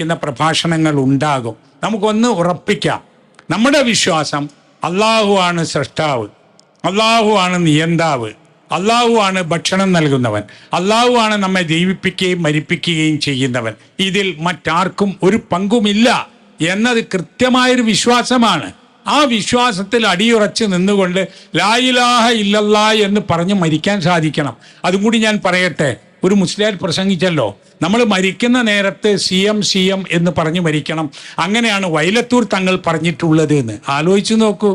ക്കുന്ന പ്രഭാഷണങ്ങൾ ഉണ്ടാകും. നമുക്കൊന്ന് ഉറപ്പിക്കാം. നമ്മുടെ വിശ്വാസം അള്ളാഹു ആണ് സൃഷ്ടാവ് അള്ളാഹു ആണ് നിയന്താവ് അള്ളാഹു ആണ് ഭക്ഷണം നൽകുന്നവൻ അള്ളാഹു ആണ് നമ്മെ ജീവിപ്പിക്കുകയും മരിപ്പിക്കുകയും ചെയ്യുന്നവൻ. ഇതിൽ മറ്റാർക്കും ഒരു പങ്കുമില്ല എന്നത് കൃത്യമായൊരു വിശ്വാസമാണ്. ആ വിശ്വാസത്തിൽ അടിയുറച്ച് നിന്നുകൊണ്ട് ലായിലാഹ ഇല്ലല്ലാ എന്ന് പറഞ്ഞ് മരിക്കാൻ സാധിക്കണം. അതും കൂടി ഞാൻ പറയട്ടെ ഒരു മുസ്ലിയാർ പ്രസംഗിച്ചല്ലോ നമ്മൾ മരിക്കുന്ന നേരത്ത് സി എം സി എം എന്ന് പറഞ്ഞ് മരിക്കണം അങ്ങനെയാണ് വൈലത്തൂർ തങ്ങൾ പറഞ്ഞിട്ടുള്ളത് എന്ന് ആലോചിച്ച് നോക്കൂ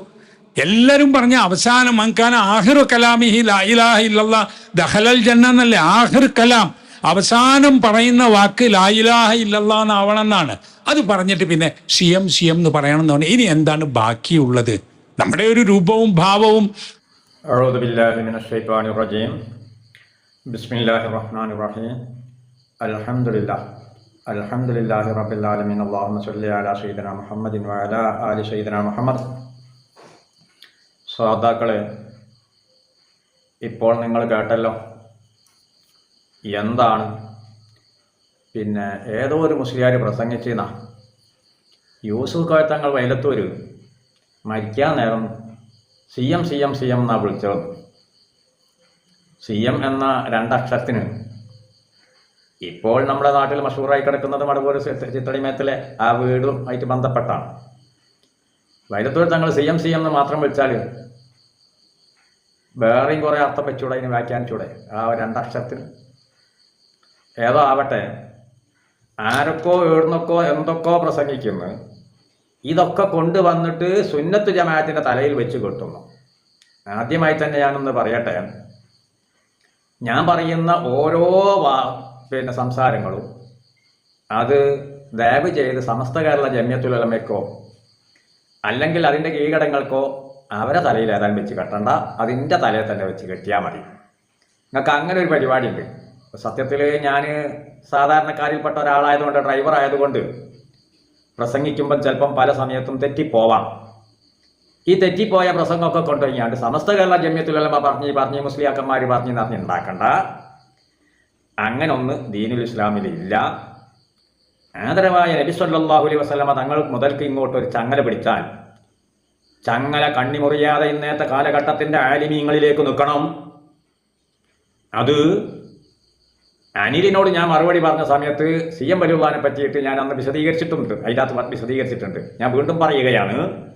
എല്ലാവരും പറഞ്ഞ അവസാനം മങ്കാന ആഹിറു കലാമിഹി ലായിലാഹ ഇല്ലല്ല ദഹലൽ ജന്ന എന്നല്ലേ ആഹിർ കലാം അവസാനം പറയുന്ന വാക്ക് ലായിലാഹ ഇല്ലല്ലാ എന്നാവണം എന്നാണ് അത് പറഞ്ഞിട്ട് പിന്നെ സി എം സി എം എന്ന് പറയണം എന്ന് പറഞ്ഞാൽ ഇനി എന്താണ് ബാക്കിയുള്ളത് നമ്മുടെ ഒരു രൂപവും ഭാവവും أعوذ بالله من الشيطان الرجيم ബിസ്മില്ലാഹി റഹ്മാൻ റഹീം അലഹമുല്ല അലഹമുല്ലാഹി റബ്ബിൽ ആലമീൻ. അള്ളാഹു സല്ലി അല സൈദന മുഹമ്മദിൻ വഅല ആലി സൈദന മുഹമ്മദ്. ശ്രോതാക്കളെ ഇപ്പോൾ നിങ്ങൾ കേട്ടല്ലോ എന്താണ് പിന്നെ ഏതോ ഒരു മുസ്ലിയാർ പ്രസംഗിച്ചിരുന്ന യൂസുഫ് കോയത്തങ്ങൾ വൈലത്തൂർ മരിക്കാൻ നേരം C M C M C M എന്നാണ് വിളിച്ചത്. സി എം എന്ന രണ്ടക്ഷരത്തിന്. ഇപ്പോൾ നമ്മുടെ നാട്ടിൽ മഷൂറായി കിടക്കുന്നതും അതുപോലെ ചിത്തടിമേത്തിലെ ആ വീടും ആയിട്ട് ബന്ധപ്പെട്ടാണ്. വൈരത്തൂർ തങ്ങൾ സി എം സി എം എന്ന് മാത്രം വിളിച്ചാൽ വേറെയും കുറേ അർത്ഥം വെച്ചൂടെ അതിന് വ്യാഖ്യാനിച്ചൂടെ. ആ രണ്ടക്ഷരത്തിന്. ഏതോ ആവട്ടെ ആരൊക്കോ എവിടുന്നൊക്കോ എന്തൊക്കെയോ പ്രസംഗിക്കുന്നു. ഇതൊക്കെ കൊണ്ടുവന്നിട്ട് സുന്നത്ത് ജമാഅത്തിന്റെ തലയിൽ വെച്ച് കെട്ടുന്നു. ആദ്യമായി തന്നെ ഞാനൊന്ന് പറയട്ടെ. ഞാൻ പറയുന്ന ഓരോ വാ പിന്നെ സംസാരങ്ങളും അത് ദയവ് ചെയ്ത് സമസ്ത കേരള ജമ്യത്തുലമയ്ക്കോ അല്ലെങ്കിൽ അതിന്റെ കീഴടങ്ങൾക്കോ അവരെ തലയിൽ ഏതാണ്ട് വെച്ച് കെട്ടണ്ട. അതിന്റെ തലയിൽ തന്നെ വെച്ച് കെട്ടിയാൽ മതി. നിങ്ങൾക്ക് അങ്ങനെ ഒരു പരിപാടി ഉണ്ട് സത്യത്തിൽ ഞാൻ സാധാരണക്കാരിൽപ്പെട്ട ഒരാളായതുകൊണ്ട് ഡ്രൈവർ ആയതുകൊണ്ട് പ്രസംഗിക്കുമ്പോൾ ചിലപ്പം പല സമയത്തും തെറ്റിപ്പോവാം. ഈ തെറ്റിപ്പോയ പ്രസംഗമൊക്കെ കൊണ്ടുവരികയാണ്. സമസ്ത കേരള ജമ്യത്തുലമ പറഞ്ഞ് പറഞ്ഞ് മുസ്ലിയാക്കന്മാർ പറഞ്ഞ് പറഞ്ഞ് ഉണ്ടാക്കണ്ട. അങ്ങനെ ഒന്ന് ദീനുൽ ഇസ്ലാമിലില്ല. ആദരവായ നബി സല്ലാഹുലി അലൈഹി വസല്ലമ തങ്ങൾ മുതൽക്ക് ഇങ്ങോട്ട് ഒരു ചങ്ങല പിടിച്ചാൽ ചങ്ങല കണ്ണിമുറിയാതെ ഇന്നത്തെ കാലഘട്ടത്തിന്റെ ആലിമീങ്ങളിലേക്ക് നിൽക്കണം. അത് അനിലിനോട് ഞാൻ മറുപടി പറഞ്ഞ സമയത്ത് സി എം വലുവാനെ പറ്റിയിട്ട് ഞാൻ അന്ന് വിശദീകരിച്ചിട്ടുണ്ട്. അതിനകത്ത് വിശദീകരിച്ചിട്ടുണ്ട്. ഞാൻ വീണ്ടും പറയുകയാണ്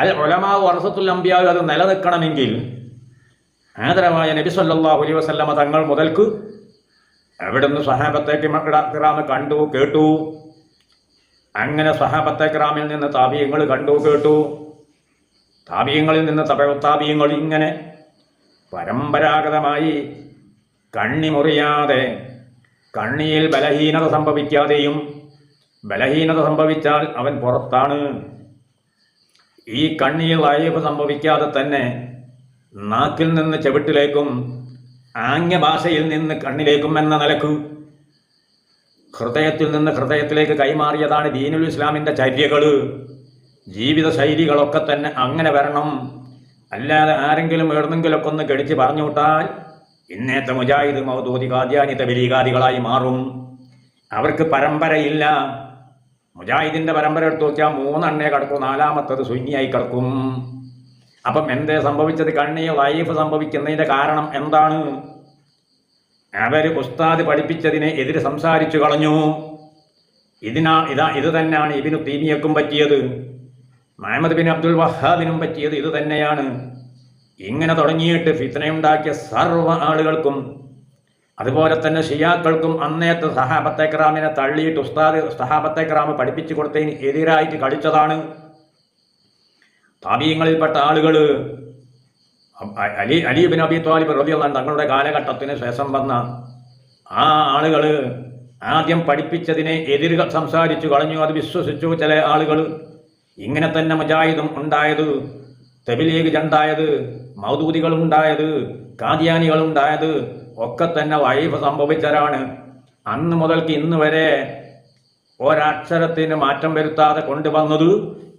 അൽ ഒലമാ വർഷത്തുൽ അമ്പിയാവ് അത് നിലനിൽക്കണമെങ്കിൽ ആദരവായ നബി സല്ലല്ലാഹു അലൈഹി വസല്ലമ തങ്ങൾ മുതൽക്ക് അവിടുന്ന് സഹാബത്തെ കിറാമ കണ്ടു കേട്ടു? അങ്ങനെ സഹാബത്തെ കിറാമിൽ നിന്ന് താപീയങ്ങൾ കണ്ടു കേട്ടു? താപീയങ്ങളിൽ നിന്ന് താപീയങ്ങൾ ഇങ്ങനെ പരമ്പരാഗതമായി കണ്ണി മുറിയാതെ കണ്ണിയിൽ ബലഹീനത സംഭവിക്കാതെയും ബലഹീനത സംഭവിച്ചാൽ അവൻ പുറത്താണ്. ഈ കണ്ണിയിൽ അയവ് സംഭവിക്കാതെ തന്നെ നാക്കിൽ നിന്ന് ചെവിട്ടിലേക്കും ആംഗ്യഭാഷയിൽ നിന്ന് കണ്ണിലേക്കും എന്ന നിലയ്ക്ക് ഹൃദയത്തിൽ നിന്ന് ഹൃദയത്തിലേക്ക് കൈമാറിയതാണ് ദീനുൽ ഇസ്ലാമിന്റെ ചര്യകൾ ജീവിത ശൈലികളൊക്കെ തന്നെ അങ്ങനെ വരണം. അല്ലാതെ ആരെങ്കിലും എവിടെന്നെങ്കിലൊക്കെ ഒന്ന് കെടിച്ച് പറഞ്ഞു വിട്ടാൽ ഇന്നത്തെ മുജാഹിദ് മൗദൂദി കാദ്യാനി മാറും. അവർക്ക് പരമ്പരയില്ല. മുജാഹിദിന്റെ പരമ്പര എടുത്തു നോക്കിയാൽ മൂന്നെണ്ണേ കിടക്കും നാലാമത്തത് സുന്നിയായി കിടക്കും. അപ്പം എന്തേ സംഭവിച്ചത്? കണ്ണിയ വൈഫ് സംഭവിക്കുന്നതിന്റെ കാരണം എന്താണ്? അവർ ഉസ്താദ് പഠിപ്പിച്ചതിനെ എതിര് സംസാരിച്ചു കളഞ്ഞു. ഇതിനാ ഇതാ ഇത് തന്നെയാണ് ഇബിനു തീമിയക്കും പറ്റിയത്. മുഹമ്മദ് ബിൻ അബ്ദുൽ വഹാബിനും പറ്റിയത് ഇത് തന്നെയാണ്. ഇങ്ങനെ തുടങ്ങിയിട്ട് ഫിത്തനയുണ്ടാക്കിയ സർവ ആളുകൾക്കും അതുപോലെ തന്നെ ഷിയാക്കൾക്കും അന്നേത്തെ സഹാബത്തെ ക്രാമിനെ തള്ളിയിട്ട് ഉസ്താദ് സഹാബത്തെ ക്രാമ് പഠിപ്പിച്ചു കൊടുത്തതിന് എതിരായിട്ട് കളിച്ചതാണ്. താപീയങ്ങളിൽപ്പെട്ട ആളുകൾ അലി അലിബിൻ അബി ത്വാലിബ് റബിയുള്ള തങ്ങളുടെ കാലഘട്ടത്തിന് ശേഷം വന്ന ആ ആളുകൾ ആദ്യം പഠിപ്പിച്ചതിനെ എതിർ സംസാരിച്ചു കളഞ്ഞു. അത് വിശ്വസിച്ചു ചില ആളുകൾ ഇങ്ങനെ തന്നെ മുജാഹിദും ഉണ്ടായത് തെബിലീഗ് ഉണ്ടായത് മൗദൂദികളുണ്ടായത് കാദ്യാനികളുണ്ടായത് ഒക്കെ തന്നെ വൈഫ് സംഭവിച്ചവരാണ്. അന്ന് മുതൽക്ക് ഇന്ന് വരെ ഒരക്ഷരത്തിന് മാറ്റം വരുത്താതെ കൊണ്ടുവന്നത്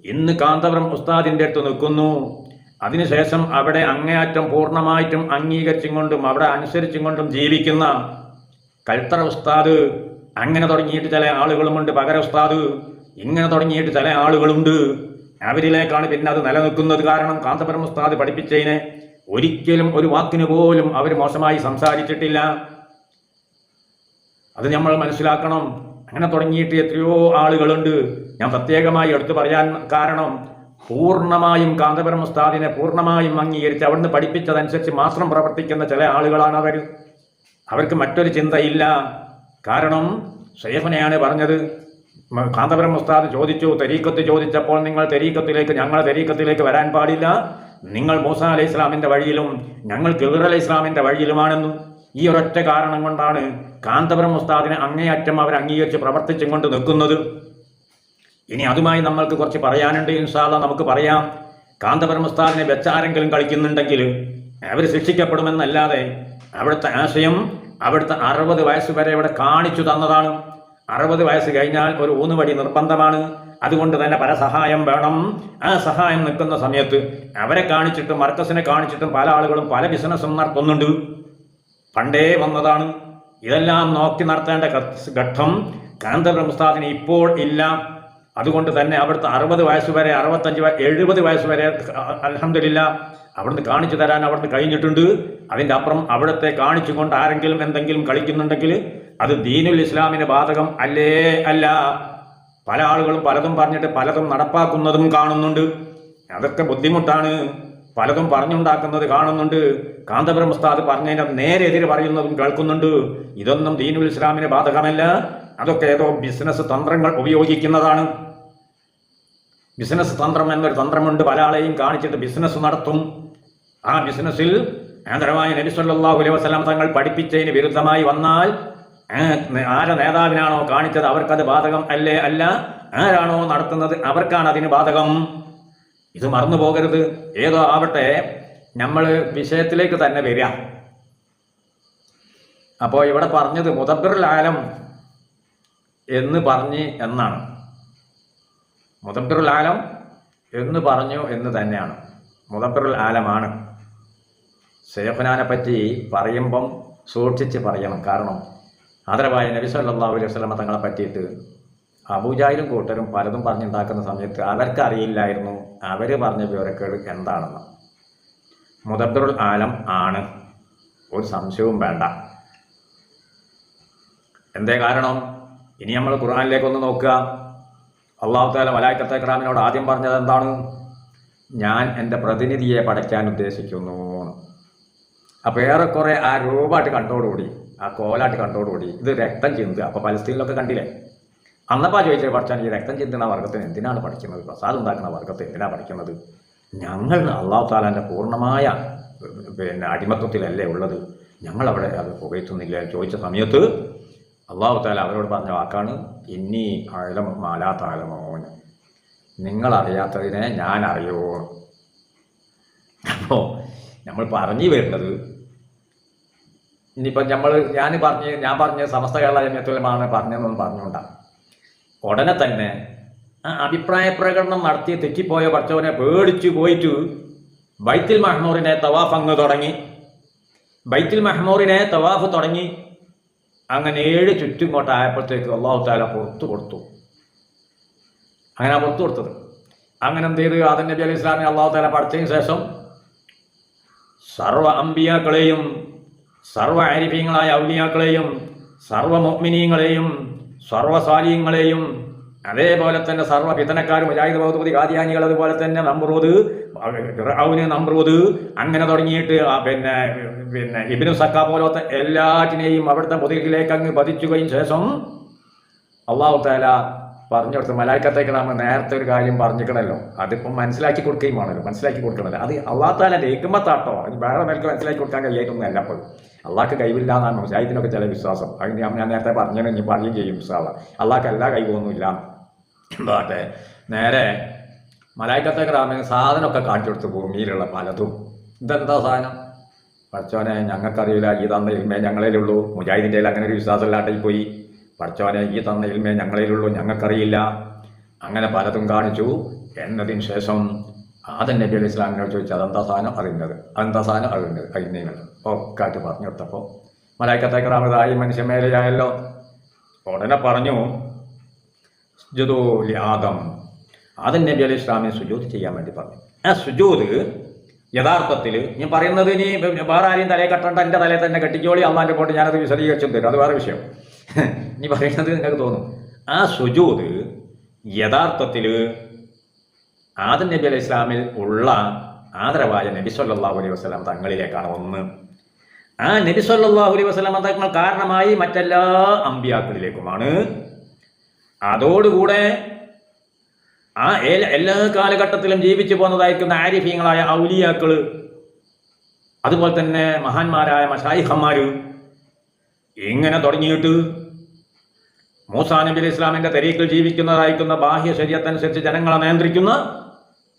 ഇന്ന് കാന്തപുരം ഉസ്താദിന്റെ അടുത്ത് നിൽക്കുന്നു. അതിനുശേഷം അവിടെ അങ്ങേയറ്റം പൂർണമായിട്ടും അംഗീകരിച്ചും കൊണ്ടും അവിടെ അനുസരിച്ചും കൊണ്ടും ജീവിക്കുന്ന കൽത്തറ ഉസ്താദ് അങ്ങനെ തുടങ്ങിയിട്ട് ചില ആളുകളുമുണ്ട്. പകര ഉസ്താദ് ഇങ്ങനെ തുടങ്ങിയിട്ട് ചില ആളുകളുണ്ട്. അവരിലേക്കാണ് പിന്നെ അത് നിലനിൽക്കുന്നത്. കാരണം കാന്തപുരം ഉസ്താദ് പഠിപ്പിച്ചതിനെ ഒരിക്കലും ഒരു വാക്കിന് പോലും അവർ മോശമായി സംസാരിച്ചിട്ടില്ല. അത് നമ്മൾ മനസ്സിലാക്കണം. അങ്ങനെ തുടങ്ങിയിട്ട് എത്രയോ ആളുകളുണ്ട്. ഞാൻ പ്രത്യേകമായി എടുത്തു പറയാൻ കാരണം പൂർണമായും കാന്തപുരം ഉസ്താദിനെ പൂർണമായും അംഗീകരിച്ച് അവിടുന്ന് പഠിപ്പിച്ചതനുസരിച്ച് മാത്രം പ്രവർത്തിക്കുന്ന ചില ആളുകളാണ് അവർ. അവർക്ക് മറ്റൊരു ചിന്തയില്ല. കാരണം സേഫനെയാണ് പറഞ്ഞത് കാന്തപുരം ഉസ്താദ് ചോദിച്ചു തെരീക്കത്ത് ചോദിച്ചപ്പോൾ നിങ്ങൾ തെരീക്കത്തിലേക്ക് ഞങ്ങളെ തെരീക്കത്തിലേക്ക് വരാൻ പാടില്ല. നിങ്ങൾ മൂസ അലൈഹി ഇസ്ലാമിന്റെ വഴിയിലും ഞങ്ങൾ കിബിർ അലൈഹി ഇസ്ലാമിന്റെ വഴിയിലുമാണെന്നും ഈ ഒരൊറ്റ കാരണം കൊണ്ടാണ് കാന്തപുരം ഉസ്താദിനെ അങ്ങേയറ്റം അവർ അംഗീകരിച്ച് പ്രവർത്തിച്ചും കൊണ്ട് നിൽക്കുന്നത്. ഇനി അതുമായി നമ്മൾക്ക് കുറച്ച് പറയാനുണ്ട് ഇൻഷാല്ല നമുക്ക് പറയാം. കാന്തപുരം ഉസ്താദിനെ വെച്ചാരെങ്കിലും കളിക്കുന്നുണ്ടെങ്കിൽ അവർ ശിക്ഷിക്കപ്പെടുമെന്നല്ലാതെ അവിടുത്തെ ആശയം അവിടുത്തെ അറുപത് വയസ്സ് വരെ ഇവിടെ കാണിച്ചു തന്നതാണ്. അറുപത് വയസ്സ് കഴിഞ്ഞാൽ ഒരു ഊന്നുവടി നിർബന്ധമാണ്. അതുകൊണ്ട് തന്നെ പല സഹായം വേണം. ആ സഹായം നിൽക്കുന്ന സമയത്ത് അവരെ കാണിച്ചിട്ടും മർക്കസിനെ കാണിച്ചിട്ടും പല ആളുകളും പല ബിസിനസ്സും നടത്തുന്നുണ്ട്. പണ്ടേ വന്നതാണ്. ഇതെല്ലാം നോക്കി നടത്തേണ്ട ഘട്ടം കാന്തപുരം ഇപ്പോൾ ഇല്ല. അതുകൊണ്ട് തന്നെ അവിടുത്തെ അറുപത് വയസ്സ് വരെ അറുപത്തഞ്ച് എഴുപത് വയസ്സ് വരെ അലഹമില്ല അവിടുന്ന് കാണിച്ചു തരാൻ അവിടുന്ന് കഴിഞ്ഞിട്ടുണ്ട്. അതിന്റെ അപ്പുറം അവിടുത്തെ കാണിച്ചുകൊണ്ട് ആരെങ്കിലും എന്തെങ്കിലും കളിക്കുന്നുണ്ടെങ്കിൽ അത് ദീനുൽ ഇസ്ലാമിന് ബാധകം അല്ലേ? അല്ല. പല ആളുകളും പലതും പറഞ്ഞിട്ട് പലതും നടപ്പാക്കുന്നതും കാണുന്നുണ്ട്. അതൊക്കെ ബുദ്ധിമുട്ടാണ്. പലതും പറഞ്ഞുണ്ടാക്കുന്നത് കാണുന്നുണ്ട്. കാന്തപുരം ഉസ്താദ് നേരെ എതിര് പറയുന്നതും കേൾക്കുന്നുണ്ട്. ഇതൊന്നും ദീനുൽ ഇസ്ലാമിന് ബാധകമല്ല. അതൊക്കെ ഏതോ ബിസിനസ് തന്ത്രങ്ങൾ ഉപയോഗിക്കുന്നതാണ്. ബിസിനസ് തന്ത്രം എന്നൊരു തന്ത്രമുണ്ട് പല ആളെയും കാണിച്ചിട്ട് ബിസിനസ് നടത്തും. ആ ബിസിനസ്സിൽ ആന്തരമായ നബി സല്ലല്ലാഹു അലൈഹി വസല്ലം തങ്ങൾ പഠിപ്പിച്ചതിന് വിരുദ്ധമായി വന്നാൽ ആരെ നേതാവിനാണോ കാണിച്ചത് അവർക്കത് ബാധകം അല്ലേ? അല്ല. ആരാണോ നടത്തുന്നത് അവർക്കാണ് അതിന് ബാധകം. ഇത് മറന്നു പോകരുത്. ഏതോ ആവട്ടെ നമ്മൾ വിഷയത്തിലേക്ക് തന്നെ വരിക. അപ്പോൾ ഇവിടെ പറഞ്ഞത് മുദബ്ബിറുൽ ആലം എന്ന് പറഞ്ഞ് എന്നാണ്. മുതബിറുൽ ആലം എന്ന് പറഞ്ഞു എന്ന് തന്നെയാണ്. മുതബിറുൽ ആലമാണ്. സേഫനാനെ പറ്റി പറയുമ്പം സൂക്ഷിച്ച് പറയണം. കാരണം ആദരവായ നബി സല്ലല്ലാഹു അലൈഹി വസല്ലമ തങ്ങളെ പറ്റിയിട്ട് അബൂജായിലും കൂട്ടരും പലതും പറഞ്ഞുണ്ടാക്കുന്ന സമയത്ത് അവർക്ക് അറിയില്ലായിരുന്നു. അവർ പറഞ്ഞ വിവരക്കേട് എന്താണെന്ന്. മുദബ്ബിറുൽ ആലം ആണ്. ഒരു സംശയവും വേണ്ട. എന്തേ കാരണം? ഇനി നമ്മൾ ഖുർആനിലേക്ക് ഒന്ന് നോക്കുക. അള്ളാഹു താല മലായിക്കത്തെ ക്രാമിനോട് ആദ്യം പറഞ്ഞത് എന്താണ്? ഞാൻ എന്റെ പ്രതിനിധിയെ പടയ്ക്കാൻ ഉദ്ദേശിക്കുന്നു. അപ്പോൾ ഏറെക്കുറെ ആ രൂപമായിട്ട് കണ്ടോടുകൂടി. ആ കോലാട്ടി കണ്ടോടുകൂടി ഇത് രക്തം ചിന്തുക അപ്പോൾ പലസ്തീനിലൊക്കെ കണ്ടില്ലേ? അന്നപ്പാ ചോദിച്ചത് പഠിച്ചാൽ ഈ രക്തം ചിന്തുന്ന വർഗത്തിന് എന്തിനാണ് പഠിക്കുന്നത്? പ്രസാദ് ഉണ്ടാക്കുന്ന വർഗത്തെ എന്തിനാണ് പഠിക്കുന്നത്? ഞങ്ങൾ അള്ളാഹു താലാന്റെ പൂർണമായ പിന്നെ അടിമത്വത്തിലല്ലേ ഉള്ളത്. ഞങ്ങളവിടെ അത് പുകയത്തുന്നില്ല ചോദിച്ച സമയത്ത് അള്ളാഹു താല അവരോട് പറഞ്ഞ വാക്കാണ് ഇന്നി മാലാ നിങ്ങൾ നിങ്ങളറിയാത്തതിനെ ഞാൻ അറിയോ അപ്പോൾ നമ്മൾ പറഞ്ഞു വരുന്നത് ഇനിയിപ്പം നമ്മൾ ഞാൻ പറഞ്ഞ് ഞാൻ പറഞ്ഞ സമസ്ത കേരള ജമ്യത്തുലമാണ് പറഞ്ഞതെന്നൊന്നും പറഞ്ഞുകൊണ്ടാണ് ഉടനെ തന്നെ ആ അഭിപ്രായ പ്രകടനം നടത്തി തെറ്റിപ്പോയ പഠിച്ചവനെ പേടിച്ചു പോയിട്ട് ബൈത്തിൽ മഹ്മൂറിനെ തവാഫ് അങ്ങ് തുടങ്ങി. ബൈത്തിൽ മഹ്മൂറിനെ തവാഫ് തുടങ്ങി. അങ്ങനെ ഏഴ് ചുറ്റുങ്ങോട്ടായപ്പോഴത്തേക്ക് അള്ളാഹു താല പുറത്തു കൊടുത്തു. അങ്ങനെ പുറത്തു കൊടുത്തത്. അങ്ങനെ എന്ത് ചെയ്ത്? ആദൻ നബി അലൈഹി ഇസ്ലാമിനെ അള്ളാഹു താല പഠിച്ചതിന് ശേഷം സർവ അമ്പിയാക്കളെയും സർവ ആരിഫീങ്ങളായ ഔലിയാക്കളെയും സർവ മൊമിനീങ്ങളെയും സർവസാലിയങ്ങളെയും അതേപോലെ തന്നെ സർവ പിതനക്കാരും മുജാഹിദ് ബൗദ്ധപതി കാദിയാനികൾ അതുപോലെ തന്നെ നമ്രൂദ് ഔന് നമ്രൂദ് അങ്ങനെ തുടങ്ങിയിട്ട് പിന്നെ പിന്നെ ഇബിനു സക്ക പോലത്തെ എല്ലാറ്റിനെയും അവിടുത്തെ മുതുകിലേക്ക് അങ്ങ് പതിച്ചുകയും ശേഷം അള്ളാഹു താല പറഞ്ഞു കൊടുത്ത് മലായിക്കത്തേക്ക് നമ്മൾ നേരത്തെ ഒരു കാര്യം പറഞ്ഞിക്കണല്ലോ അതിപ്പം മനസ്സിലാക്കി കൊടുക്കുകയും വേണമല്ലോ. മനസ്സിലാക്കി കൊടുക്കണല്ലോ അത് അള്ളാഹു താല രേക്കുമ്പത്താട്ടോ താട്ടോ വേറെ നിലയ്ക്ക് മനസ്സിലാക്കി കൊടുക്കാൻ കഴിയായിട്ടൊന്നും അല്ല അപ്പോൾ. അള്ളാഹ്ക്ക് കഴിവില്ല എന്നാണ് മുജാഹിദിനൊക്കെ ചില വിശ്വാസം. അത് ഞാൻ ഞാൻ നേരത്തെ പറഞ്ഞു ഇനി പറയുകയും ചെയ്യും വിശ്വാസം അള്ളാഹ്ക്ക് എല്ലാ കഴിവൊന്നുമില്ല എന്താട്ടെ നേരെ മലായിക്കത്തേക്ക് ഗ്രാമീണ സാധനമൊക്കെ കാണിച്ചു കൊടുത്തു ഭൂമിയിലുള്ള പലതും. ഇതെന്താ സാധനം? പഠിച്ചോനെ ഞങ്ങൾക്കറിയില്ല ഈ തന്ന ഇൽമേ ഞങ്ങളിലുള്ളൂ. മുജാഹിദിന്റെ അങ്ങനെ ഒരു വിശ്വാസമില്ലാണ്ടായി പോയി. പഠിച്ചോനെ ഈ തന്ന ഇൽമേ ഞങ്ങളിലുള്ളൂ ഞങ്ങൾക്കറിയില്ല. അങ്ങനെ പലതും കാണിച്ചു. എന്നതിന് ശേഷം ആദൻ നബി അലൈഹി ഇസ്ലാമിനോട് ചോദിച്ചു അതെന്താ സാധനം അറിയുന്നത്? അതെന്താ സാധനം അറിയുന്നത്? അറിയുന്നത് ഒക്കെ കാറ്റ് പറഞ്ഞു കൊടുത്തപ്പോൾ മലായിക്കത്തേക്ക് റാമതായി മനുഷ്യമേലയായല്ലോ ഉടനെ പറഞ്ഞു സുജുദോ ലി ആദം ആദം നബി അലൈഹി ഇസ്ലാമിനെ സുജൂത് ചെയ്യാൻ വേണ്ടി പറഞ്ഞു. ആ സുജൂത് യഥാർത്ഥത്തിൽ ഞാൻ പറയുന്നത് ഇനി വേറെ ആരെയും തലയെ കെട്ടേണ്ട എന്റെ തലയിൽ തന്നെ കെട്ടിക്കോളി അള്ളാന്റെ പോട്ട് ഞാനത് വിശദീകരിച്ചും തരും അത് വേറെ വിഷയം. ഇനി പറയുന്നത് നിങ്ങൾക്ക് തോന്നും. ആ സുജൂത് യഥാർത്ഥത്തിൽ ആദം നബി അലൈഹി ഇസ്ലാമിൽ ഉള്ള ആദരവായ നബി സല്ലാ അലൈഹി വസല്ലം തങ്ങളിലേക്കാണ് ഒന്ന് ആ നബി സല്ലല്ലാഹു അലൈഹി വസല്ലമ തങ്ങൾ കാരണമായി മറ്റെല്ലാ അമ്പിയാക്കളിലേക്കുമാണ്. അതോടുകൂടെ ആ എല്ലാ കാലഘട്ടത്തിലും ജീവിച്ചു പോന്നതായിരിക്കുന്ന ആരിഫീങ്ങളായ ഔലിയാക്കൾ അതുപോലെ തന്നെ മഹാന്മാരായ മഷായിഹന്മാര് ഇങ്ങനെ തുടങ്ങിയിട്ട് മൂസാ നബി അലൈഹി ഇസ്ലാമിന്റെ തെരീക്കിൽ ജീവിക്കുന്നതായിരിക്കുന്ന ബാഹ്യ ശരീരത്തനുസരിച്ച് ജനങ്ങളെ നിയന്ത്രിക്കുന്ന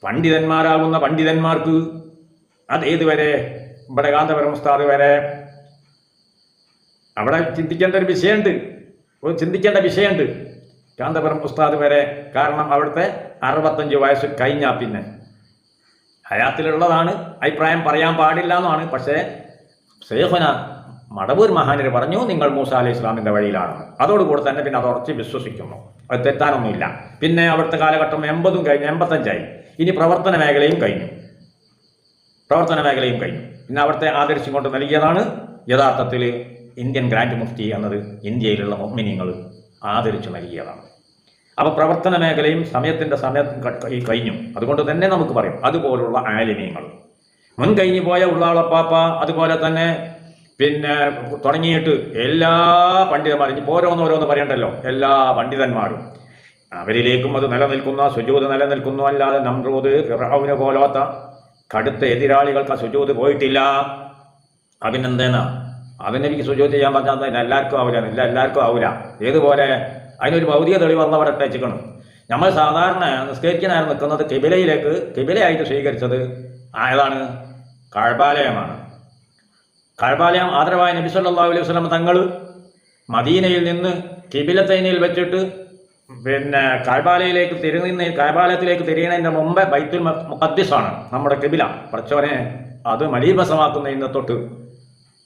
പണ്ഡിതന്മാരാകുന്ന പണ്ഡിതന്മാർക്ക് അത് ഏതുവരെ ഇവിടെ ഉസ്താദ് വരെ അവിടെ ചിന്തിക്കേണ്ട ഒരു വിഷയമുണ്ട്. ഒരു ചിന്തിക്കേണ്ട വിഷയമുണ്ട്. കാന്തപുരം ഉസ്താദ് വരെ കാരണം അവിടുത്തെ അറുപത്തഞ്ച് വയസ്സ് കഴിഞ്ഞാൽ പിന്നെ. ഹയാത്തിലുള്ളതാണ് അഭിപ്രായം പറയാൻ പാടില്ല എന്നാണ്. പക്ഷേ സേഹന മടവൂർ മഹാനര് പറഞ്ഞു നിങ്ങൾ മൂസ അലി ഇസ്ലാമിന്റെ വഴിയിലാണ്. അതോടുകൂടെ തന്നെ പിന്നെ അത് ഉറച്ച് വിശ്വസിക്കുന്നു. അത് തെറ്റാനൊന്നുമില്ല. പിന്നെ അവിടുത്തെ കാലഘട്ടം എൺപതും കഴിഞ്ഞു എൺപത്തഞ്ചായി. ഇനി പ്രവർത്തന മേഖലയും കഴിഞ്ഞു. പ്രവർത്തന മേഖലയും കഴിഞ്ഞു. പിന്നെ അവിടുത്തെ ആദരിച്ചും കൊണ്ട് നൽകിയതാണ് യഥാർത്ഥത്തിൽ ഇന്ത്യൻ ഗ്രാൻഡ് മുഫ്തി എന്നത് ഇന്ത്യയിലുള്ള മുഹ്മിനിങ്ങൾ ആദരിച്ചു നൽകിയതാണ്. അപ്പോൾ പ്രവർത്തന മേഖലയും സമയത്തിന്റെ സമയത്തും കഴിഞ്ഞു. അതുകൊണ്ട് തന്നെ നമുക്ക് പറയും അതുപോലുള്ള ആലിമീങ്ങൾ. മുൻ കഴിഞ്ഞു പോയ ഉള്ളാളപ്പാപ്പ അതുപോലെ തന്നെ പിന്നെ തുടങ്ങിയിട്ട് എല്ലാ പണ്ഡിതന്മാരും ഇനി ഓരോന്നോരോന്ന് പറയണ്ടല്ലോ എല്ലാ പണ്ഡിതന്മാരും. അവരിലേക്കും അത് നിലനിൽക്കുന്ന സുജൂത് നിലനിൽക്കുന്നു അല്ലാതെ നമ്രൂത് ഫിറൌന് പോലാത്ത കടുത്ത എതിരാളികൾക്ക് സുജോത് പോയിട്ടില്ല. അഭിനന്ദന. അഭിനവിക്ക് സുജൂത് ചെയ്യാൻ പറഞ്ഞാൽ തന്നെ എല്ലാവർക്കും ആവില്ല ഇല്ല എല്ലാവർക്കും ആവില്ല ഏതുപോലെ? അതിനൊരു ഭൗതിക തെളിവ് വന്നവർ ഇട്ടേച്ചിക്കണം നമ്മൾ സാധാരണ നിസ്കരിക്കാനായി നിൽക്കുന്നത്. കിബിലയിലേക്ക് കിബിലയായിട്ട് സ്വീകരിച്ചത് ആയതാണ് കഴബാലയമാണ്. കഴബാലയം ആദരവായ നബി സല്ലല്ലാഹു അലൈഹി വസല്ലം തങ്ങൾ മദീനയിൽ നിന്ന് കിബിലത്തൈനയിൽ വെച്ചിട്ട് പിന്നെ കഴബാലയിലേക്ക് തിരിയുന്ന കഴബാലയത്തിലേക്ക് തിരിയുന്നതിന്റെ മുമ്പ് ബൈത്തുൽ മുഖദ്ദിസാണ് നമ്മുടെ കിബില. പ്രച്ചോനെ അത് മലീബസമാക്കുന്നതിന് തൊട്ട്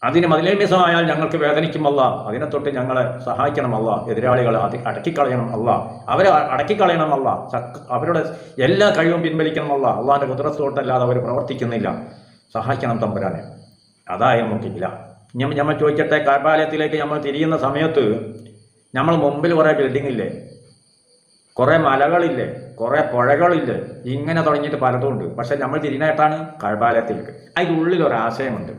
അതിന് മതിലേമിസമായാൽ ഞങ്ങൾക്ക് വേദനിക്കുമല്ല അതിനെ തൊട്ട് ഞങ്ങളെ സഹായിക്കണമല്ല എതിരാളികളെ അതി അടക്കിക്കളയണമല്ല അവരെ അ- അടക്കിക്കളയണമല്ല അവരുടെ എല്ലാ കഴിവും പിൻവലിക്കണമല്ല അള്ളാഹിന്റെ കുതിരത്തോട്ടല്ലാതെ അവർ പ്രവർത്തിക്കുന്നില്ല. സഹായിക്കണം തമ്പുരാനെ. അതായ നമുക്കില്ല ഞമ്മ ഞമ്മ ചോദിക്കട്ടെ കാർബാലയത്തിലേക്ക് നമ്മൾ തിരിയുന്ന സമയത്ത് നമ്മൾ മുമ്പിൽ കുറേ ബിൽഡിംഗ് ഇല്ലേ? കുറേ മലകളില്ലേ കുറേ പുഴകളില്ലേ ഇങ്ങനെ തുടങ്ങിയിട്ട് പലതും ഉണ്ട്. പക്ഷെ നമ്മൾ തിരിഞ്ഞായിട്ടാണ് കഴബാലയത്തിലേക്ക്. അതിന്റെ ഉള്ളിൽ ഒരു ആശയമുണ്ട്.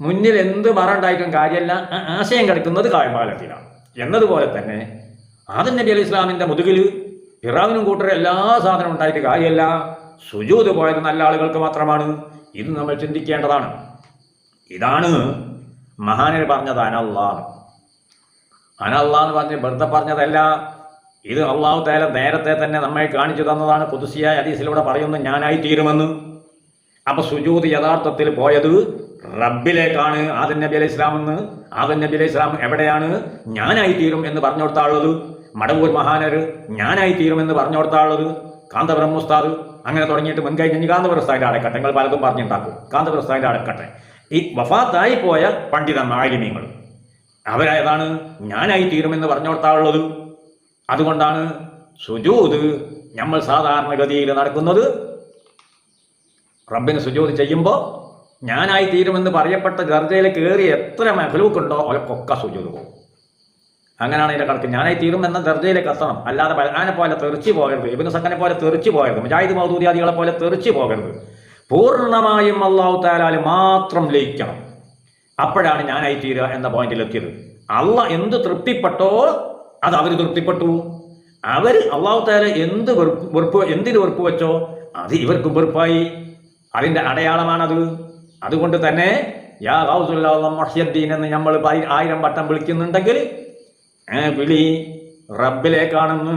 മുന്നിൽ എന്ത് മറ ഉണ്ടായിട്ടും കാര്യമല്ല. ആശയം കിടക്കുന്നത് കാഴ്പാലത്തിലാണ് എന്നതുപോലെ തന്നെ ആദം നബി അലി ഇസ്ലാമിന്റെ മുതുകിൽ ഇറാവിനും കൂട്ടരും എല്ലാ സാധനവും ഉണ്ടായിട്ട് കാര്യമല്ല. സുജൂത് പോയത് നല്ല ആളുകൾക്ക് മാത്രമാണ്. ഇത് നമ്മൾ ചിന്തിക്കേണ്ടതാണ്. ഇതാണ് മഹാനർ പറഞ്ഞത് അനല്ലാന്ന് അനല്ലാന്ന് പറഞ്ഞ് വെറുതെ പറഞ്ഞതല്ല. ഇത് അള്ളാഹു തേല നേരത്തെ തന്നെ നമ്മെ കാണിച്ചു തന്നതാണ് കുതിസിയായ ഹദീസിലൂടെ പറയുന്നു ഞാനായി തീരുമെന്ന്. അപ്പൊ സുജൂത് യഥാർത്ഥത്തിൽ പോയത് റബ്ബിലേക്കാണ് ആദൻ നബി അലൈഹി ഇസ്ലാം എന്ന്. ആദൻ നബി അലൈഹി ഇസ്ലാം എവിടെയാണ്? ഞാനായി തീരും എന്ന് പറഞ്ഞു കൊടുത്താളുള്ളത് മടവൂർ മഹാനര് ഞാനായി തീരും എന്ന് പറഞ്ഞു കൊടുത്താളുള്ളത് കാന്തപുരം മുസ്താദ് അങ്ങനെ തുടങ്ങിയിട്ട് മുൻകൈ കഴിഞ്ഞ് കാന്തപുരം അടക്കട്ടെ. നിങ്ങൾ പലതും പറഞ്ഞുണ്ടാക്കും. കാന്തപുരം അടക്കട്ടെ. ഈ വഫാത്തായി പോയ പണ്ഡിത അവരായതാണ് ഞാനായി തീരുമെന്ന് പറഞ്ഞു കൊടുത്താളുള്ളത് അതുകൊണ്ടാണ് സുജൂത് നമ്മൾ സാധാരണഗതിയിൽ നടക്കുന്നത്. റബ്ബിന് സുജൂത് ചെയ്യുമ്പോൾ ഞാനായി തീരുമെന്ന് പറയപ്പെട്ട ദർജയിൽ കയറി എത്ര മെഹലൂക്കുണ്ടോ അവർക്കൊക്കെ സുജൂത് പോകും. അങ്ങനെയാണ് ഇതിന്റെ കണക്ക്. ഞാനായി തീരും എന്ന ദർജയിലേക്ക് എത്തണം അല്ലാതെ ബലാനെ പോലെ തെറിച്ചു പോകരുത് ഇബിന് സക്കനെ പോലെ തെറിച്ചു പോകരുത് മുജാഹിദ് മൗദൂദിയാദികളെ പോലെ തെറിച്ചു പോകരുത്. പൂർണമായും അള്ളാഹു താലാൽ മാത്രം ലയിക്കണം. അപ്പോഴാണ് ഞാനായി തീരുക എന്ന പോയിന്റിൽ എത്തിയത് അള്ള എന്ത് തൃപ്തിപ്പെട്ടോ അത് അവർ തൃപ്തിപ്പെട്ടു. അവർ അള്ളാഹു താല എന്ത് വെറുപ്പ് വെറുപ്പ് എന്തിന് വെറുപ്പ് വെച്ചോ അത് ഇവർക്കും വെറുപ്പായി. അതിന്റെ അടയാളമാണത്. അതുകൊണ്ട് തന്നെ യാ ഗൗസുല്ലാഹ് മൊഹ്യദ്ദീൻ എന്ന് നമ്മൾ ആയിരം വട്ടം വിളിക്കുന്നുണ്ടെങ്കിൽ വിളി റബ്ബിലേക്കാണെന്ന്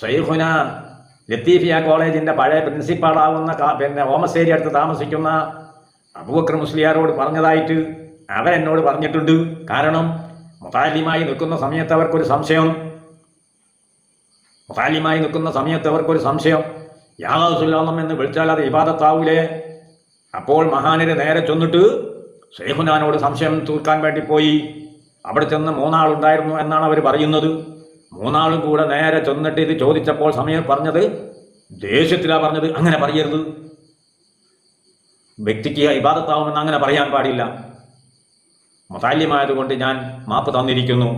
സൈഹുന ലത്തീഫിയ കോളേജിന്റെ പഴയ പ്രിൻസിപ്പാളാവുന്ന പിന്നെ ഓമശ്ശേരി അടുത്ത് താമസിക്കുന്ന അബൂബക്കർ മുസ്ലിയാരോട് പറഞ്ഞതായിട്ട് അവരെന്നോട് പറഞ്ഞിട്ടുണ്ട്. കാരണം മുതാലിമായി നിൽക്കുന്ന സമയത്ത് അവർക്കൊരു സംശയം. മുതാലിമായി നിൽക്കുന്ന സമയത്ത് അവർക്കൊരു സംശയം. യാസുല്ലാം എന്ന് വിളിച്ചാൽ അത് ഇബാദത്താവൂലേ? അപ്പോൾ മഹാനര് നേരെ ചെന്നിട്ട് ഷെയ്ഖുനാനോട് സംശയം തീർക്കാൻ വേണ്ടി പോയി. അവിടെ ചെന്ന് മൂന്നാളുണ്ടായിരുന്നു എന്നാണ് അവർ പറയുന്നത്. മൂന്നാളും കൂടെ നേരെ ചെന്നിട്ട് ഇത് ചോദിച്ചപ്പോൾ സമയം പറഞ്ഞത് ദേഷ്യത്തിലാ പറഞ്ഞത്. അങ്ങനെ പറയരുത്. വ്യക്തിക്ക് ഇബാദത്താവുമെന്ന് അങ്ങനെ പറയാൻ പാടില്ല. മുതാല്യമായതുകൊണ്ട് ഞാൻ മാപ്പ് തന്നിരിക്കുന്നു.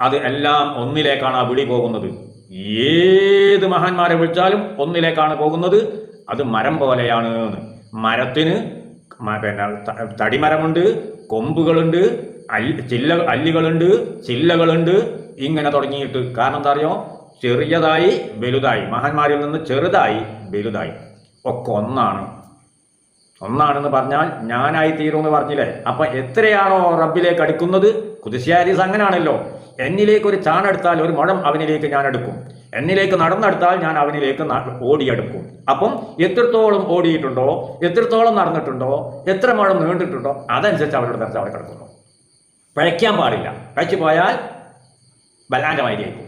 അത് എല്ലാം ഒന്നിലേക്കാണ് ആ വിളി പോകുന്നത്. ഏത് മഹാന്മാരെ വിളിച്ചാലും ഒന്നിലേക്കാണ് പോകുന്നത്. അത് മരം പോലെയാണ്. മരത്തിന് പിന്നെ തടിമരമുണ്ട് കൊമ്പുകളുണ്ട് അല്ല ചില്ല അല്ലികളുണ്ട് ചില്ലകളുണ്ട്. ഇങ്ങനെ തുടങ്ങിയിട്ട്. കാരണം എന്താ അറിയോ ചെറിയതായി വലുതായി. മഹാന്മാരിൽ നിന്ന് ചെറുതായി വലുതായി. ഒക്കെ ഒന്നാണ്. ഒന്നാണെന്ന് പറഞ്ഞാൽ ഞാനായി തീരുമെന്ന് പറഞ്ഞില്ലേ? അപ്പൊ എത്രയാണോ റബ്ബിലേക്ക് അടുക്കുന്നത്? കുതിശിയാരീസ് അങ്ങനാണല്ലോ എന്നിലേക്ക് ഒരു ചാണെടുത്താൽ ഒരു മഴം അവനിലേക്ക് ഞാൻ എടുക്കും എന്നിലേക്ക് നടന്നെടുത്താൽ ഞാൻ അവനിലേക്ക് ഓടിയെടുക്കും. അപ്പം എത്രത്തോളം ഓടിയിട്ടുണ്ടോ എത്രത്തോളം നടന്നിട്ടുണ്ടോ എത്ര മഴം നീണ്ടിട്ടുണ്ടോ അതനുസരിച്ച് അവരുടെ തെരച്ച് അവിടെ കിടക്കുന്നു. പഴയ്ക്കാൻ പാടില്ല. പഴച്ചു പോയാൽ ബലാന്റെ മാതിരിയായിരിക്കും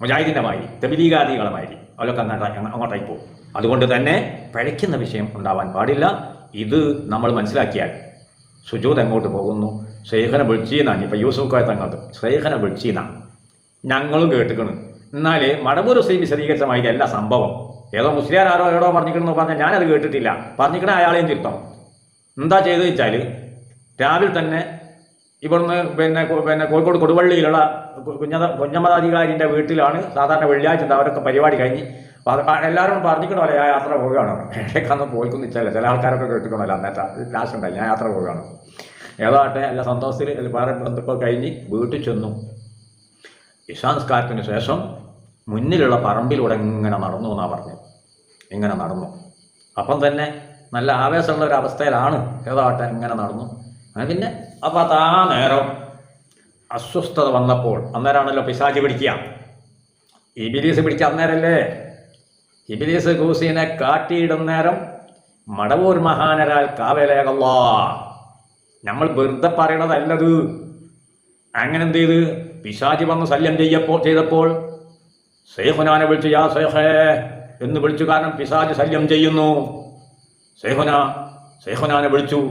മുജാഹിദിന്റെ മാതിരി തെബിലീഗാദികളെ മാതിരി. അവരൊക്കെ അങ്ങോട്ടായി പോകും. അതുകൊണ്ട് തന്നെ പഴയ്ക്കുന്ന വിഷയം ഉണ്ടാവാൻ പാടില്ല. ഇത് നമ്മൾ മനസ്സിലാക്കിയാൽ സുജൂത് എങ്ങോട്ട് പോകുന്നു? ശേഖന വിളിച്ചീന്നാണ് ഇപ്പം യൂസുഫായ തങ്ങൾക്ക്. ശേഖന വിളിച്ചീന്നാണ് ഞങ്ങളും കേട്ടുക്കണ്. എന്നാൽ മടമൂർ വിശദീകരിച്ച മാതിരി അല്ല സംഭവം. ഏതോ മുസ്ലിയാർ ആരോ എവിടോ പറഞ്ഞിക്കണമെന്ന് പറഞ്ഞാൽ ഞാനത് കേട്ടിട്ടില്ല. പറഞ്ഞിക്കണ അയാളെയും തിരുത്തം. എന്താ ചെയ്തത് വെച്ചാൽ രാവിലെ തന്നെ ഇവിടുന്ന് പിന്നെ പിന്നെ കോഴിക്കോട് കൊടുവള്ളിയിലുള്ള കുഞ്ഞ കുഞ്ഞത കുഞ്ഞമ്മദാധികാരിന്റെ വീട്ടിലാണ് സാധാരണ വെള്ളിയാഴ്ച അവരൊക്കെ പരിപാടി കഴിഞ്ഞ് എല്ലാവരും പറഞ്ഞിക്കണമല്ലോ ഞാൻ യാത്ര പോവുകയാണ്. ഇടയ്ക്കൊന്നും പോയിക്കൊന്നും ഇച്ചല്ല ചില ആൾക്കാരൊക്കെ കേട്ടിക്കണമല്ലോ അന്നേറ്റ ലാസ്റ്റ് ഉണ്ടായി. ഞാൻ യാത്ര പോവുകയാണ്. ഏതാട്ടെ എല്ലാ സന്തോഷത്തിൽ വേറെ ബന്ധുക്കൾ കഴിഞ്ഞ് വീട്ടിൽ ചെന്നു. വിശാംസ്കാരത്തിന് ശേഷം മുന്നിലുള്ള പറമ്പിലൂടെ ഇങ്ങനെ നടന്നു എന്നാണ് പറഞ്ഞത്. ഇങ്ങനെ നടന്നു. അപ്പം തന്നെ നല്ല ആവേശമുള്ള ഒരു അവസ്ഥയിലാണ് ഏതാട്ടെ ഇങ്ങനെ നടന്നു. പിന്നെ അപ്പം അത് ആ നേരം അസ്വസ്ഥത വന്നപ്പോൾ അന്നേരമാണല്ലോ പിശാചി പിടിക്കുക. ഇബിലീസ് പിടിക്കുക അന്നേരല്ലേ? ഇബിലീസ് ഗൂസിനെ കാട്ടിയിടും നേരം മടവൂർ മഹാനരാൽ കാവലേകല്ല. നമ്മൾ വെറുതെ പറയണതല്ലത്. അങ്ങനെ എന്ത് ചെയ്ത്? പിശാചി വന്ന് ശല്യം ചെയ്യപ്പോൾ ചെയ്തപ്പോൾ സേഹുനാനെ വിളിച്ചു യാ സേഹേ എന്ന് വിളിച്ചു. കാരണം പിശാചി ശല്യം ചെയ്യുന്നു. സേഹുന സേഹുനാനെ വിളിച്ചു.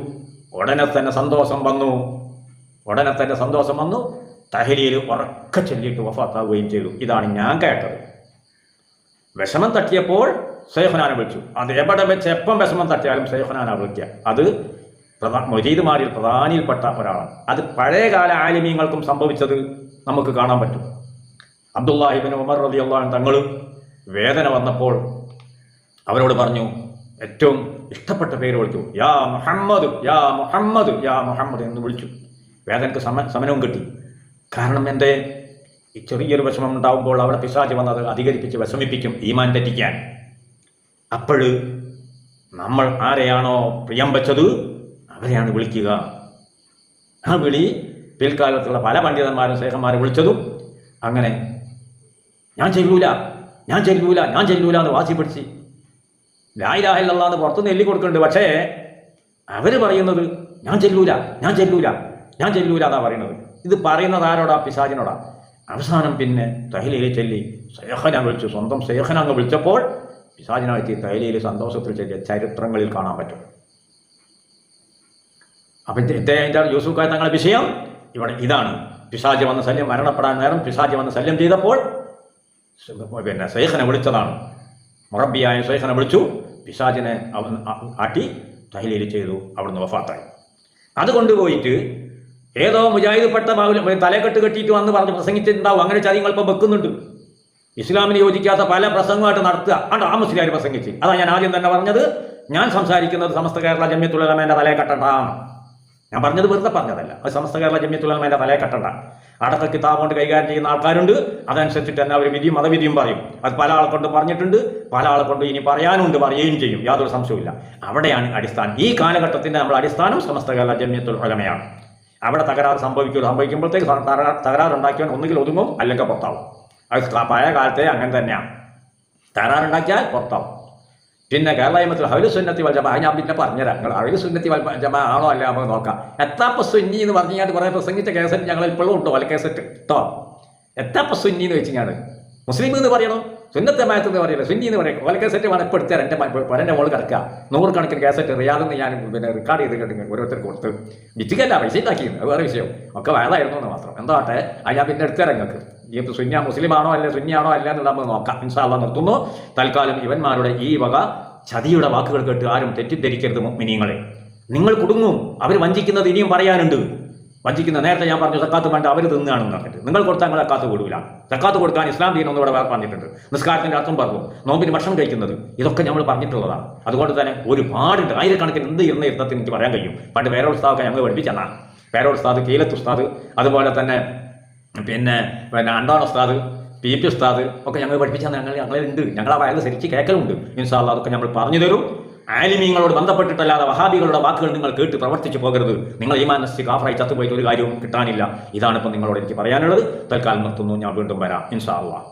ഉടനെ തന്നെ സന്തോഷം വന്നു. ഉടനെ തന്നെ സന്തോഷം വന്നു. തഹലിയിൽ ഉറക്ക ചൊല്ലിയിട്ട് വഫാത്താവുകയും ചെയ്തു. ഇതാണ് ഞാൻ കേട്ടത്. വിഷമം തട്ടിയപ്പോൾ സൈഹുനാനെ വിളിച്ചു. അത് എവിടെ വെച്ച് എപ്പം വിഷമം തട്ടിയാലും സേഹുനാനെ വിളിക്കുക. അത് പ്രധാ മൊജീദുമാരിൽ പ്രധാനിയിൽപ്പെട്ട ഒരാളാണ്. അത് പഴയകാല ആലിമീങ്ങൾക്കും സംഭവിച്ചത് നമുക്ക് കാണാൻ പറ്റും. അബ്ദുല്ലാഹിബിൻ ഉമർ റതി അള്ളഹാൻ തങ്ങൾ വേദന വന്നപ്പോൾ അവരോട് പറഞ്ഞു ഏറ്റവും ഇഷ്ടപ്പെട്ട പേര് വിളിച്ചു യാ മുഹമ്മദ് യാ മുഹമ്മദ് യാ മുഹമ്മദ് എന്ന് വിളിച്ചു. വേദനക്ക് സമ സമനവും കിട്ടി. കാരണം എന്തേ? ഈ ചെറിയൊരു വിഷമം ഉണ്ടാവുമ്പോൾ അവിടെ പിശാചി വന്നത് അധികരിപ്പിച്ച് വിഷമിപ്പിക്കും ഈമാൻ തെറ്റിക്കാൻ. അപ്പോൾ നമ്മൾ ആരെയാണോ പ്രിയം വെച്ചത് അവരെയാണ് വിളിക്കുക. ആ വിളി പിൽക്കാലത്തുള്ള പല പണ്ഡിതന്മാരും സ്നേഹന്മാരും വിളിച്ചതും അങ്ങനെ ഞാൻ ചെല്ലൂല ഞാൻ ചെല്ലൂല ഞാൻ ചെല്ലൂല എന്ന് വാശി പിടിച്ച്. ലായിലാഹില്ല എന്ന് പുറത്തുനിന്ന് എല്ലി കൊടുക്കുന്നുണ്ട് പക്ഷേ അവർ പറയുന്നത് ഞാൻ ചെല്ലൂല ഞാൻ ചെല്ലൂല ഞാൻ ചെല്ലൂല എന്നാണ് പറയുന്നത്. ഇത് പറയുന്നത് ആരോടാ? പിശാചിനോടാ. അവസാനം പിന്നെ തഹലയിൽ ചെല്ലി സേഹന വിളിച്ചു. സ്വന്തം സേഹന അങ്ങ് വിളിച്ചപ്പോൾ പിശാചിനാഴ്ച തഹലയിൽ സന്തോഷത്തിൽ ചെല്ലിയ ചരിത്രങ്ങളിൽ കാണാൻ പറ്റും. അപ്പം എന്താ യൂസുഫ് ഖാൻ തങ്ങളുടെ വിഷയം. ഇവിടെ ഇതാണ്. പിശാജ് വന്ന ശല്യം മരണപ്പെടാൻ നേരം പിശാജ് വന്ന ശല്യം ചെയ്തപ്പോൾ പിന്നെ സേഹന വിളിച്ചതാണ്. മുറബിയായ സേഹന വിളിച്ചു. പിശാജിനെ അവൻ ആട്ടി തഹലീൽ ചെയ്തു. അവിടുന്ന് വഫാത്തായി. അതുകൊണ്ട് കൊണ്ടുപോയിട്ട് ഏതോ മുജാഹിദപ്പെട്ട ബാബുൽ തലക്കെട്ട് കെട്ടിയിട്ട് വന്ന് പറഞ്ഞ് പ്രസംഗിച്ചിട്ടുണ്ടാവും. അങ്ങനെ ചതിങ്ങൾ ഇപ്പം വെക്കുന്നുണ്ട്. ഇസ്ലാമിന് യോജിക്കാത്ത പല പ്രസംഗമായിട്ട് നടത്തുക. അണ്ട് ആ മുസ്ലിം പ്രസംഗിച്ച്. അതാ ഞാൻ ആദ്യം തന്നെ പറഞ്ഞത്. ഞാൻ സംസാരിക്കുന്നത് സമസ്ത കേരള ജമ്യത്തുലമേന്റെ തലയെ കെട്ടണ്ടാണ്. ഞാൻ പറഞ്ഞത് വെറുതെ പറഞ്ഞതല്ല. അത് സമസ്ത കേരള ജമ്യത്തുലമേന്റെ തലയെ കെട്ടണ്ട അടക്ക കിതാബ് കൊണ്ട് കൈകാര്യം ചെയ്യുന്ന ആൾക്കാരുണ്ട്. അതനുസരിച്ചിട്ട് തന്നെ അവർ വിധിയും മതവിധിയും പറയും. അത് പല ആൾക്കൊണ്ട് പറഞ്ഞിട്ടുണ്ട്. പല ആൾക്കൊണ്ട് ഇനി പറയാനുണ്ട്. പറയുകയും ചെയ്യും. യാതൊരു സംശയവുമില്ല. അവിടെയാണ് അടിസ്ഥാനം. ഈ കാലഘട്ടത്തിന്റെ നമ്മൾ അടിസ്ഥാനം സമസ്ത കേരള ജമ്യത്തുൽ ഫലമയാണ് അവിടെ തകരാറ് സംഭവിക്കും സംഭവിക്കുമ്പോഴത്തേക്ക് തകരാ തകരാറുണ്ടാക്കിയവൻ ഒന്നുകിൽ ഒതുങ്ങും അല്ലെങ്കിൽ പുറത്താവും. അത് പഴയ കാലത്തെ അങ്ങനെ തന്നെയാണ്. തകരാറുണ്ടാക്കിയാൽ പുറത്താവും. പിന്നെ കേരള നിയമത്തിൽ സുന്നത്തി വൽ ജമാ ഞാൻ പിന്നെ പറഞ്ഞുതരാം. നിങ്ങൾ ഹൈലു സുന്നത്തി വൽ ജമാ ആണോ അല്ല നമുക്ക് നോക്കാം. എത്താപ്പ സുന്നി എന്ന് പറഞ്ഞു ഞാൻ കുറേ പ്രസംഗിച്ച കേസറ്റ് ഞങ്ങൾ ഇപ്പോഴും ഉണ്ടോ വല കേസറ്റ് കേട്ടോ? എത്താപ്പ സുന്നി എന്ന് വെച്ചിങ്ങാണ് മുസ്ലിം എന്ന് പറയണോ? സുന്നത്തെ മായത്ത് എന്ന് പറയുന്നത് സുന്നി എന്ന് പറയുന്നത് ഓല കാസറ്റ് വേണം ഇപ്പോൾ എടുത്താൽ എന്റെ പരന്റെ മോൾ കിടക്കുക. നൂറുകണക്കിന് കാസറ്റ് റിയാദെന്ന് ഞാൻ പിന്നെ റെക്കോർഡ് ചെയ്ത് കേട്ട് ഓരോരുത്തർക്ക് കൊടുത്ത്. വിറ്റിക്കല്ല പൈസ ഉണ്ടാക്കിയിരുന്നു അത് വേറെ വിഷയം. ഒക്കെ വേറായിരുന്നു എന്ന് മാത്രം. എന്താട്ടെ അത് ഞാൻ പിന്നെ എടുത്തരാം നിങ്ങൾക്ക്. ഈ സുന്യ മുസ്ലിമാണോ അല്ലെ സുന്നിയാണോ അല്ല എന്ന് നമ്മൾ നോക്കാം. ഇൻഷാല്ല നിർത്തുന്നു. തൽക്കാലം ഇവന്മാരുടെ ഈ വക ചതിയുടെ വാക്കുകൾ കേട്ട് ആരും തെറ്റിദ്ധരിക്കരുത് മിനിങ്ങളെ നിങ്ങൾ കുടുങ്ങും. അവർ വഞ്ചിക്കുന്നത് ഇനിയും പറയാനുണ്ട്. വഞ്ചിക്കുന്ന നേരത്തെ ഞാൻ പറഞ്ഞു സക്കാത്ത് വേണ്ട അവർ തിന്നുകയാണെന്ന് പറഞ്ഞിട്ട്. നിങ്ങൾ കൊടുത്താൽ നിങ്ങൾ സക്കാത്ത് കൊടുക്കില്ല. സക്കാത്ത് കൊടുക്കാൻ ഇസ്ലാം ഒന്നും ഇവിടെ പറഞ്ഞിട്ടുണ്ട്. നിസ്കാരത്തിന്റെ അർത്ഥം പറഞ്ഞു. നോമ്പിന് ഭക്ഷണം കഴിക്കുന്നത് ഇതൊക്കെ നമ്മൾ പറഞ്ഞിട്ടുള്ളതാണ്. അതുകൊണ്ട് തന്നെ ഒരുപാടുണ്ട്. ആയിരക്കണക്കിന് എന്ത് എന്ന യുദ്ധത്തിന് എനിക്ക് പറയാൻ കഴിയും. പണ്ട് ഉസ്താവൊക്കെ ഞങ്ങൾ പഠിപ്പിച്ചെന്നാ ഉസ്താദ് കീലത്ത് ഉസ്താദ് അതുപോലെ തന്നെ പിന്നെ പിന്നെ അണ്ടാൻ ഉസ്താദ് പി പി ഉസ്താദ് ഒക്കെ ഞങ്ങൾ പഠിപ്പിച്ചാൽ ഞങ്ങൾ ഞങ്ങളുണ്ട് ഞങ്ങൾ ആ വയൽ ശരിക്ക് കേൾക്കലുണ്ട് ഇൻഷാല്ല അതൊക്കെ നമ്മൾ പറഞ്ഞു തരും. ആലിമീങ്ങളോട് ബന്ധപ്പെട്ടിട്ടല്ലാതെ വഹാബികളുടെ വാക്കുകൾ നിങ്ങൾ കേട്ട് പ്രവർത്തിച്ചു പോകരുത്. നിങ്ങൾ ഈ മനസ്സിൽ കാഫറായി ചത്തുപോയിട്ട് ഒരു കാര്യവും കിട്ടാനില്ല. ഇതാണ് നിങ്ങളോട് എനിക്ക് പറയാനുള്ളത്. തൽക്കാലം നിർത്തുന്നു. ഞാൻ വീണ്ടും വരാം. ഇൻഷാ അള്ളാഹ്